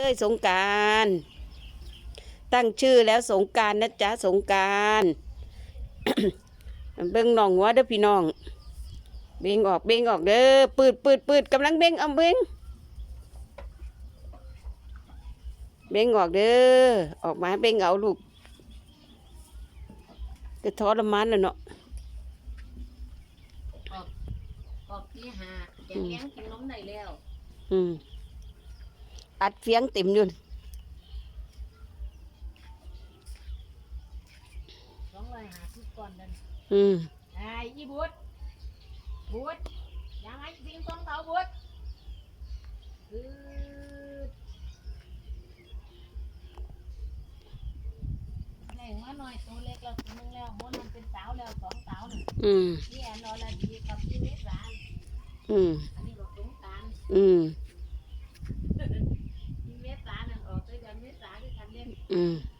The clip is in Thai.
เอ้ยสงกรารตั้งชื่อแล้วสงกรารนะจ๊ะสงกรารเบ่งน้องหัวเด้อพี่น้อง เบ่งออกเบ่งออกเด้อปืดปืดปืดกำลังเบ่งเอาเบ่งเบ่งออกเด้อออกมาเบ่งเอาลูกก็ทรมานแล้วเนาะออกออกที่หาแกงเลี้ยงกินนมได้แล้ว อืม อัดเสียงเต็มอยู่สองร้อยหาทุกก่อนนั่นอืมไอ้อีบุตรบุตรยังไงสิงสองเท้าบุตรอืดแรงมาหน่อยตัวเล็กแล้วตัวนึงแล้วมดมันเป็นสาวแล้วสองสาวน่ะอืมพี่แอนนอรดีกับพี่เมษาอืมอันนี้ก็สงกรารอืม พี่